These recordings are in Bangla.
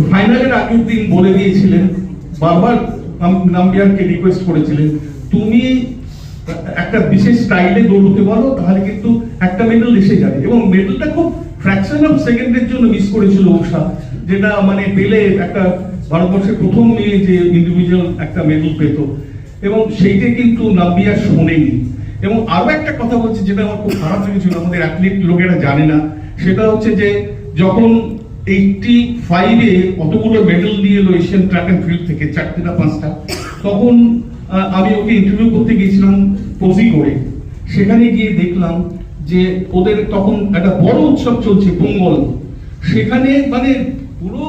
ফাইনালের আগের দিন বলে দিয়েছিলেন, বারবার নাম- নাম্বিয়ারকে রিকোয়েস্ট করেছিলেন, তুমি একটা বিশেষ স্টাইলে দৌড়তে পারো, তাহলে কিন্তু একটা মেডেল এসে যাবে। এবং মেডেলটা খুব ফ্র্যাকশন অফ সেকেন্ডের জন্য মিস করেছিল উষা যেটা মানে পেলে একটা ভারতবর্ষের প্রথম মেয়ে যে ইন্ডিভিজুয়াল একটা মেডেল পেত। এবং সেইটা কিন্তু নাম্বিয়ার শোনেনি। এবং আরও একটা কথা বলছি, যেটা আমার খুব খারাপ লেগেছিল, আমাদের অ্যাথলিট লোকেরা জানে না, সেটা হচ্ছে যে যখন এইটটি ফাইভে অতগুলো মেডেল নিয়ে এলো এশিয়ান ট্র্যাক অ্যান্ড ফিল্ড থেকে চারটে না পাঁচটা। তখন আমি ওকে ইন্টারভিউ করতে গিয়েছিলাম পজি করে। সেখানে গিয়ে দেখলাম যে ওদের তখন একটা বড় উৎসব চলছে, পোঙ্গল। সেখানে মানে পুরো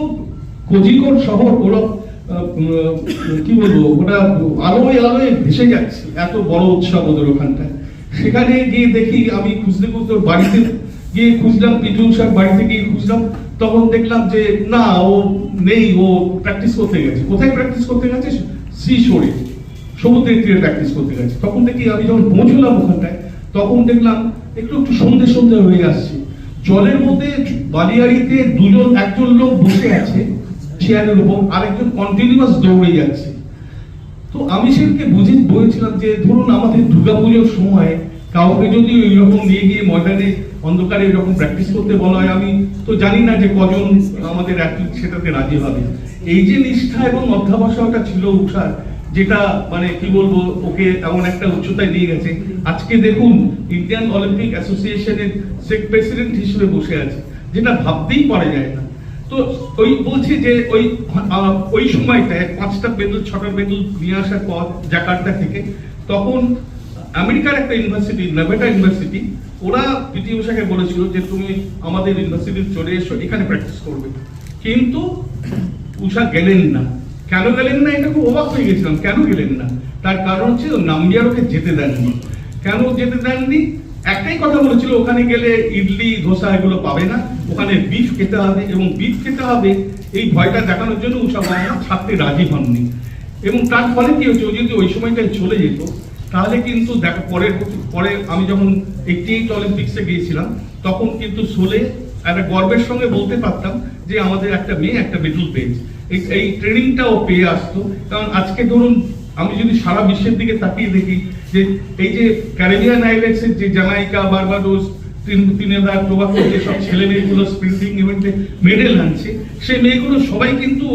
কোজিকোড শহর, ওরা কি বলব ওটা আলোয় আলোয় ভেসে যাচ্ছে, এত বড় উৎসব ওদের ওখানটায়। সেখানে গিয়ে দেখি আমি খুঁজতে খুঁজতে বাড়িতে গিয়ে খুঁজলাম, পিটুল স্যার বাড়িতে গিয়ে খুঁজলাম, তখন দেখলাম যে না, ও নেই, ও প্র্যাকটিস করতে গেছে। কোথায় প্র্যাকটিস করতে গেছে? সি শোরে সমুদ্রের তীরে প্র্যাকটিস করতে গেছে। তখন দেখি আমি যখন পৌঁছলাম ওখানটায়, তখন দেখলাম একটু একটু সন্ধে সন্ধে হয়ে আসছে। জলের মধ্যে বালিয়াড়িতে দুজন, একজন লোক বসে আছে চেয়ারের উপর, আরেকজন কন্টিনিউয়াস দৌড়ে যাচ্ছে। তো আমি সেদিনকে বুঝে বলেছিলাম যে ধরুন আমাদের দুর্গাপুজোর সময় কাউকে যদি ওই রকম নিয়ে গিয়ে ময়দানে অন্ধকারে এরকম প্র্যাকটিস করতে বলা হয়, আমি তো জানি না যে কজন আমাদের সেটাতে রাজি হবে। এই যে নিষ্ঠা এবং অধ্যাবসায়টা ছিল উষার, যেটা মানে কি বলব, ওকে এমন একটা উচ্চতায় নিয়ে গেছে। আজকে দেখুন ইন্ডিয়ান অলিম্পিক অ্যাসোসিয়েশনের সেক প্রেসিডেন্ট হিসেবে বসে আছে, যেটা ভাবতেই পারা যায় না। তো ওই বলছি যে ওই ওই সময়টায় পাঁচটা মেডেল ছটা মেডেল নিয়ে আসার পর জাকার্তা থেকে, তখন আমেরিকার একটা ইউনিভার্সিটি নেভেটা ইউনিভার্সিটি, ওরা পিটি উষাকে বলেছিল যে তুমি আমাদের ইউনিভার্সিটিতে চলে এসো, এখানে প্র্যাকটিস করবে। কিন্তু উষা গেলেন না। কেন গেলেন না? এটা খুব অবাক হয়ে গেছিলাম, কেন গেলেন না? তার কারণ হচ্ছে ও নাম্বিয়ার ওকে যেতে দেননি। কেন যেতে দেননি? একটাই কথা বলেছিল, ওখানে গেলে ইডলি, ধোসা এগুলো পাবে না, ওখানে বিফ খেতে হবে এবং বিফ খেতে হবে। এই ভয়টা দেখানোর জন্য উষা বাবা ছাড়তে রাজি হননি। এবং তার ফলে কি হচ্ছে ও যদি ওই সময়টায় চলে যেত তাহলে কিন্তু দেখো পরের পরে আমি যখন এইটি এইট অলিম্পিক্সে গিয়েছিলাম, তখন কিন্তু সোলে একটা গর্বের সঙ্গে বলতে পারতাম যে আমাদের একটা মেয়ে একটা মেডেল পেয়েছে। এই এই ট্রেনিংটা পেয়ে আসতো। কারণ আজকে ধরুন, আমি যদি সারা বিশ্বের দিকে তাকিয়ে দেখি যে এই যে ক্যারিবিয়ান আইল্যান্ডসের যে জামাইকা বারবাডোস তিনেদার টোবাকো যে সব ছেলে মেয়েগুলো স্প্রিন্টিং ইভেন্টে মেডেল আনছে, সেই মেয়েগুলো সবাই কিন্তু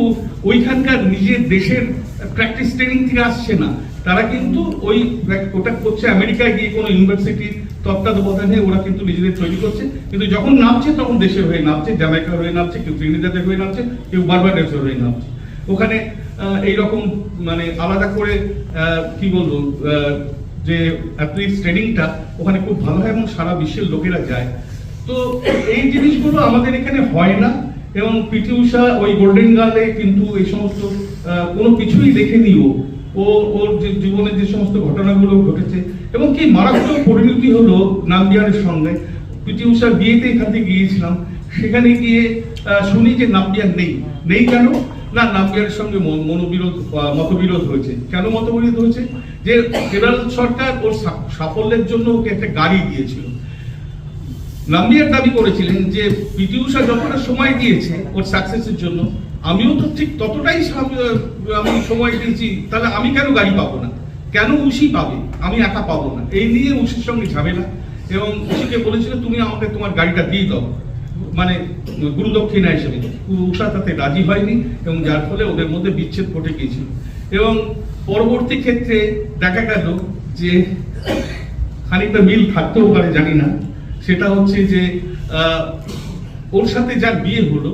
ওইখানকার নিজের দেশের প্র্যাকটিস ট্রেনিং থেকে আসছে না। তারা কিন্তু ওই ওটা করছে আমেরিকায় গিয়ে কোনো ইউনিভার্সিটির তত্ত্বাবধানে ওরা কিন্তু নিজেদের তৈরি করছে। কিন্তু যখন নামছে, তখন দেশের হয়ে নামছে জামাইকার হয়ে নামছে, কেউ ত্রিনিদাদের হয়ে নামছে, কেউ বারবাডোসের হয়ে নামছে। ওখানে এই রকম মানে আলাদা করে কি বলব যে অ্যাথলিক্স ট্রেনিংটা ওখানে খুব ভালো হয় এবং সারা বিশ্বের লোকেরা যায়। তো এই জিনিসগুলো আমাদের এখানে হয় না এবং পিটি উষা ওই গোল্ডেন গার্লে কিন্তু এই সমস্ত কোনো কিছুই দেখেনি ও। ওর যে জীবনের যে সমস্ত ঘটনাগুলো ঘটেছে এবং কি মারাত্মক পরিণতি হলো নাম্বিয়ারের সঙ্গে। পিটি উষার বিয়েতে গিয়েছিলাম। সেখানে গিয়ে শুনি যে নাম্বিয়ার নেই। নেই কেন? না, নাম্বিয়ারের সঙ্গে মনোবিরোধ মতবিরোধ হয়েছে। কেন মতবিরোধ হয়েছে? যে ফেডারেল সরকার ওর সাফল্যের জন্য ওকে একটা গাড়ি দিয়েছিল। নাম্বিয়ার দাবি করেছিলেন যে পিটি উষা যতটা সময় দিয়েছে ওর সাকসেসের জন্য আমিও তো ঠিক ততটাই আমি সময় দিয়েছি তাহলে আমি কেন গাড়ি পাবো না? কেন উষি পাবে? আমি একা পাবো না। এই নিয়ে উষির সঙ্গে ঝামেলা। এবং উষিকে বলেছিল, তুমি আমাকে তোমার গাড়িটা দিয়ে দাও। মানে গুরুদক্ষিণা হিসেবে। উষা তাতে রাজি হয়নি এবং যার ফলে ওদের মধ্যে বিচ্ছেদ ঘটে গিয়েছিল। এবং পরবর্তী ক্ষেত্রে দেখা গেল যে খানিকটা মিল থাকতেও পারে, জানি না। সেটা হচ্ছে যে ওর সাথে যার বিয়ে হলো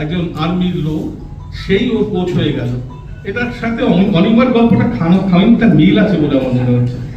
একজন আর্মির লোক, সেই ওর কোচ হয়ে গেল। এটার সাথে অনি- অনিমার গল্পটা খানো খানিকটা মিল আছে বলে আমার মনে হচ্ছে।